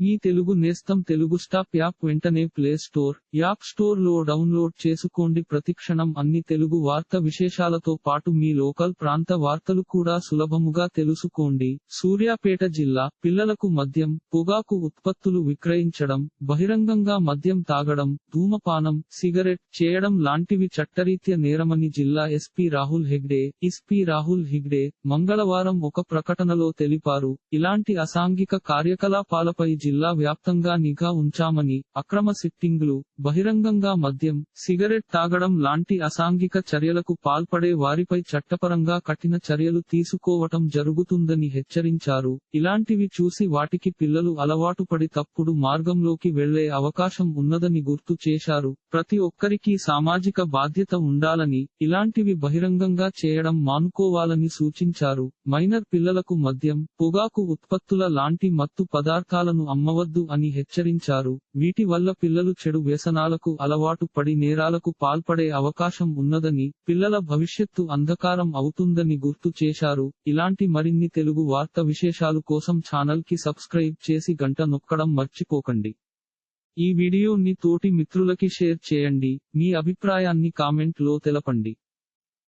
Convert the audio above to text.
మీ తెలుగు నేస్తం Telugu stop app వెంటనే play store app స్టోర్లో డౌన్లోడ్ చేసుకోండి. ప్రతిక్షణం అన్ని తెలుగు వార్త విశేషాలతో పాటు మీ లోకల్ ప్రాంత వార్తలు కూడా సులభముగా తెలుసుకోండి. సూర్యాపేట జిల్లా పిల్లలకు మద్యం పొగాకు ఉత్పత్తులు విక్రయించడం బహిరంగంగా మద్యం తాగడం ధూమపానం సిగరెట్ చేయడం లాంటివి చట్టరీత్య నేరమని జిల్లా ఎస్పీ రాహుల్ హెగ్డే ఎస్పీ రాహుల్ హెగ్డే మంగళవారం ఒక ప్రకటనలో తెలిపారు. ఇలాంటి అసాంఘిక కార్యకలాపాలపై జిల్లా వ్యాప్తంగా నిఘా ఉంచామని అక్రమ సిట్టింగ్లు బహిరంగంగా మద్యం సిగరెట్ తాగడం లాంటి అసాంఘిక చర్యలకు పాల్పడే వారిపై చట్టపరంగా కఠిన చర్యలు తీసుకోవటం జరుగుతుందని హెచ్చరించారు. ఇలాంటివి చూసి వాటికి పిల్లలు అలవాటు పడి తప్పుడు మార్గంలోకి వెళ్ళే అవకాశం ఉన్నదని గుర్తు చేశారు. ప్రతి ఒక్కరికి సామాజిక బాధ్యత ఉండాలని ఇలాంటివి బహిరంగంగా చేయడం మానుకోవాలని సూచించారు. మైనర్ పిల్లలకు మద్యం పొగాకు ఉత్పత్తుల లాంటి మత్తు పదార్థాలను నమ్మవద్దు అని హెచ్చరించారు. వీటి వల్ల పిల్లలు చెడు వ్యసనాలకు అలవాటు పడి నేరాలకు పాల్పడే అవకాశం ఉన్నదని పిల్లల భవిష్యత్తు అంధకారం అవుతుందని గుర్తు చేశారు. ఇలాంటి మరిన్ని తెలుగు వార్త విశేషాలు కోసం ఛానల్కి సబ్స్క్రైబ్ చేసి గంట నొక్కడం మర్చిపోకండి. ఈ వీడియోని తోటి మిత్రులకి షేర్ చేయండి. మీ అభిప్రాయాన్ని కామెంట్లో తెలపండి.